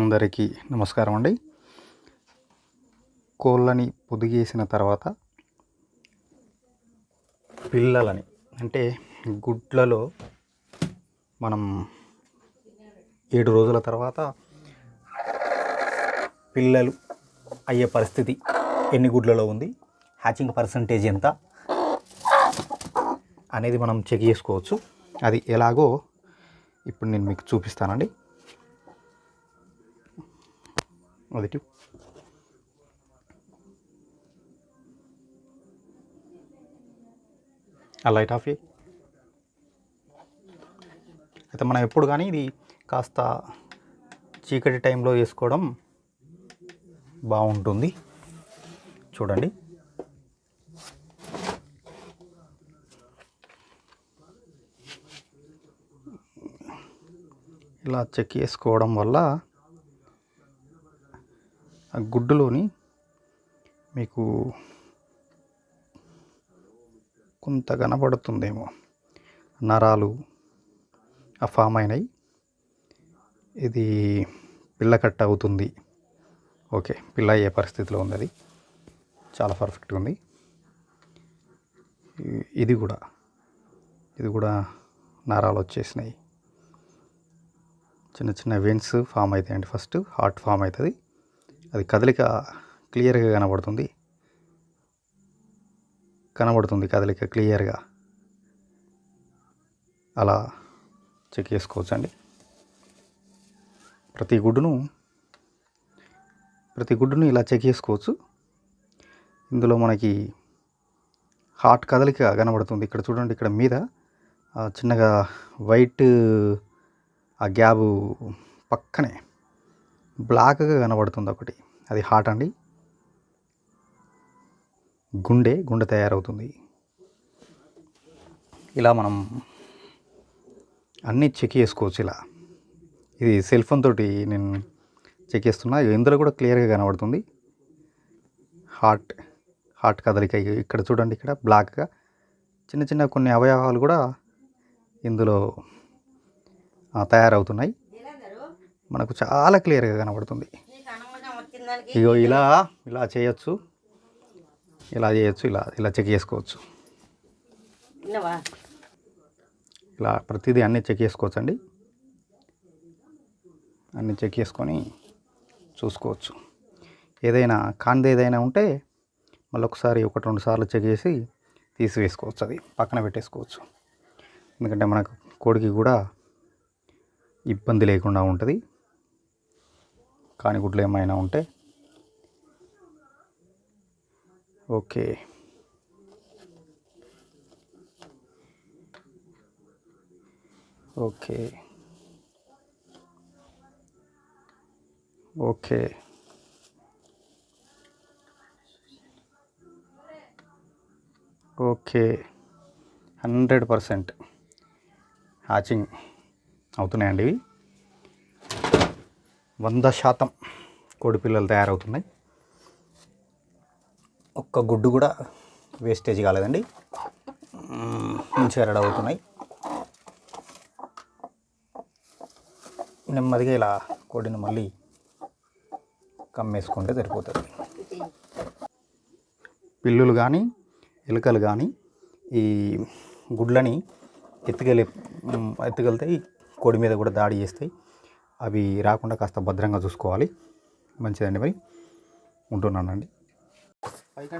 అందరికీ నమస్కారం అండి. కోళ్ళని పొదిగేసిన తర్వాత పిల్లలని అంటే గుడ్లలో మనం ఏడు రోజుల తర్వాత పిల్లలు అయ్యే పరిస్థితి ఎన్ని గుడ్లలో ఉంది హ్యాచింగ్ పర్సంటేజ్ ఎంత అనేది మనం చెక్ చేసుకోవచ్చు. అది ఎలాగో ఇప్పుడు నేను మీకు చూపిస్తానండి. మొదటి ఆ లైట్ ఆఫ్ చేయి అయితే మనం ఎప్పుడు కానీ ఇది కాస్త చీకటి టైంలో వేసుకోవడం బాగుంటుంది. చూడండి. ఇలా చెక్ చేసుకోవడం వల్ల ఆ గుడ్డులోని మీకు కొంత కనబడుతుందేమో. నరాలు ఆ ఫామ్ అయినాయి ఇది పిల్ల కట్ అవుతుంది. ఓకే పిల్ల అయ్యే పరిస్థితిలో ఉంది అది చాలా పర్ఫెక్ట్గా ఉంది. ఇది కూడా ఇది కూడా నరాలు వచ్చేసినాయి. చిన్న చిన్న వెన్స్ ఫామ్ అవుతాయండి ఫస్ట్ హార్ట్ ఫామ్ అవుతుంది. అది కదలిక క్లియర్గా కనబడుతుంది. కనబడుతుంది కదలిక క్లియర్గా. అలా చెక్ చేసుకోవచ్చండి. ప్రతి గుడ్డును ప్రతి గుడ్డును ఇలా చెక్ చేసుకోవచ్చు. ఇందులో మనకి హార్ట్ కదలిక కనబడుతుంది. ఇక్కడ చూడండి ఇక్కడ మీద చిన్నగా వైట్ ఆ గ్యాబు పక్కనే బ్లాక్గా కనబడుతుంది ఒకటి. అది హార్ట్ అండి. గుండె గుండె తయారవుతుంది. ఇలా మనం అన్నీ చెక్ చేసుకోవచ్చు ఇలా. ఇది సెల్ ఫోన్ తోటి నేను చెక్ చేస్తున్నా. ఇందులో కూడా క్లియర్గా కనబడుతుంది. హార్ట్ హార్ట్ కదలిక ఇక్కడ చూడండి ఇక్కడ బ్లాక్గా. చిన్న చిన్న కొన్ని అవయవాలు కూడా ఇందులో తయారవుతున్నాయి. మనకు చాలా క్లియర్గా కనబడుతుంది. ఇగో ఇలా ఇలా చేయొచ్చు. ఇలా చేయొచ్చు ఇలా ఇలా చెక్ చేసుకోవచ్చు. ఇలా ప్రతిదీ అన్నీ చెక్ చేసుకోవచ్చు అండి అన్నీ చెక్ చేసుకొని చూసుకోవచ్చు. ఏదైనా కాంది ఏదైనా ఉంటే మళ్ళీ ఒకసారి ఒకటి రెండు సార్లు చెక్ చేసి తీసివేసుకోవచ్చు అది పక్కన పెట్టేసుకోవచ్చు. ఎందుకంటే మనకు కోడికి కూడా ఇబ్బంది లేకుండా ఉంటుంది. కాని గుడ్లు ఏమైనా ఉంటే. Okay. Okay. Okay. Okay. Hundred percent. Hatching అవుతున్నాయండి ఇవి? వంద శాతం కోడి పిల్లలు తయారవుతున్నాయి. ఒక్క గుడ్డు కూడా వేస్టేజ్ కాలేదండి. మంచిగా రెడీ అవుతున్నాయి. నెమ్మదిగా ఇలా కోడిని మళ్ళీ కమ్మేసుకుంటే సరిపోతుంది. పిల్లులు కానీ ఎలుకలు కానీ ఈ గుడ్లని ఎత్తుకెళ్ళి ఎత్తుకెళ్తాయి కోడి మీద కూడా దాడి చేస్తాయి. అవి రాకుండా కాస్త భద్రంగా చూసుకోవాలి. మంచిదండి మరి. ఉంటున్నానండి.